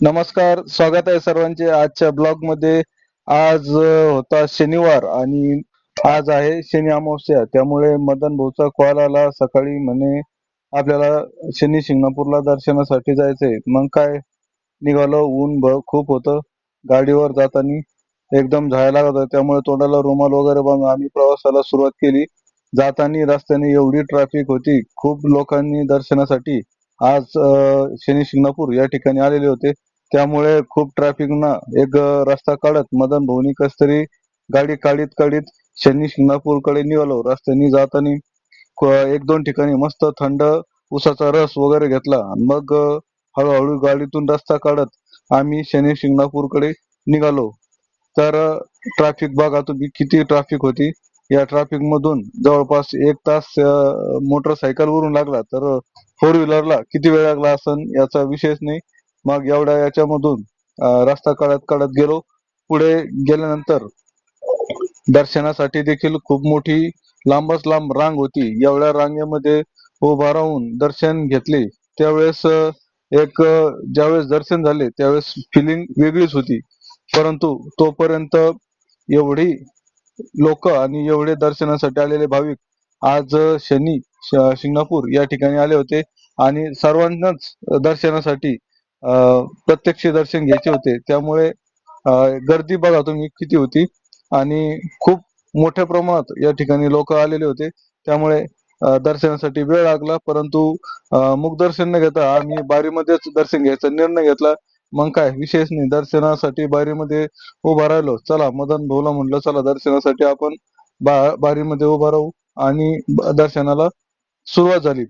नमस्कार स्वागत आहे सर्वांचे आजच्या ब्लॉगमध्ये आज होता शनिवार आणि आज आहे शनी अमावस्या. त्यामुळे मदन भाऊचा कॉल आला. सकाळी म्हणे आपल्याला शनी शिंगणापूरला दर्शनासाठी जायचंय. मग काय? निघालो ऊन खूप होतं. गाडीवर जाताना एकदम झायला लागत होतं. त्यामुळे तोंडाला रुमाल वगैरे बांधून आम्ही प्रवासाला सुरुवात केली. जाताना रस्त्याने एवढी ट्रॅफिक होती. खूप लोकांनी दर्शनासाठी आज अ, शनी शिंगणापूर या ठिकाणी आलेले होते. त्यामुळे खूप ट्रॅफिक ना एक रस्ता काढत मदन भाऊनी कस तरी गाडी काढीत काढीत शनी शिंगणापूरकडे निघालो. रस्त्याने जाताना एक दोन ठिकाणी मस्त थंड उसाचा रस वगैरे घेतला. आणि मग हळूहळू गाडीतून रस्ता काढत आम्ही शनी शिंगणापूरकडे निघालो. तर ट्रॅफिक बघा तुम्ही किती ट्रॅफिक होती? या ट्रॅफिक मधून जवळपास एक तास मोटरसायकल वरून लागला. तर फोर व्हीलरला किती वेळ लागला असन याचा विषयच नाही. मग एवढ्या याच्यामधून रस्ता काढत काढत गेलो. पुढे गेल्यानंतर दर्शनासाठी देखील खूप मोठी लांबच लांब रांग होती. एवढ्या रांगेमध्ये उभा राहून दर्शन घेतले. त्यावेळेस एक ज्यावेळेस दर्शन झाले त्यावेळेस फिलिंग वेगळीच होती. परंतु तोपर्यंत एवढी लोक आणि एवढे दर्शनासाठी आलेले भाविक आज शनी शिंगणापूर या ठिकाणी आले होते. आणि सर्वांनाच दर्शनासाठी प्रत्यक्ष दर्शन घ्यायचे होते. त्यामुळे गर्दी बघा तुम्ही किती होती. आणि खूप मोठ्या प्रमाणात या ठिकाणी लोक आलेले होते. त्यामुळे दर्शनासाठी वेळ लागला. परंतु मुख मुखदर्शन न घेता आम्ही बारीमध्येच दर्शन घ्यायचा निर्णय घेतला. मग काय विशेष नाही. दर्शनासाठी बारीमध्ये उभा राहिलो. चला मदन भाऊला म्हणलं चला दर्शनासाठी आपण बा बारीमध्ये उभा राहू. आणि दर्शनाला सुरुवात झाली.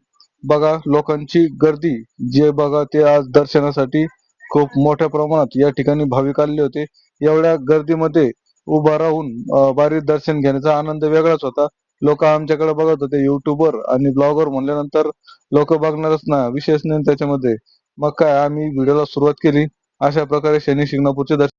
बघा लोकांची गर्दी जे बघा ते आज दर्शनासाठी खूप मोठ्या प्रमाणात या ठिकाणी भाविक आले होते. एवढ्या गर्दीमध्ये उभा राहून बारीक दर्शन घेण्याचा आनंद वेगळाच होता. लोक आमच्याकडे बघत होते युट्यूबर आणि ब्लॉगर म्हणल्यानंतर लोक बघणारच ना विशेष नाही त्याच्यामध्ये. मग काय आम्ही व्हिडिओला सुरुवात केली. अशा प्रकारे शनी शिंगणापूरचे दर्शन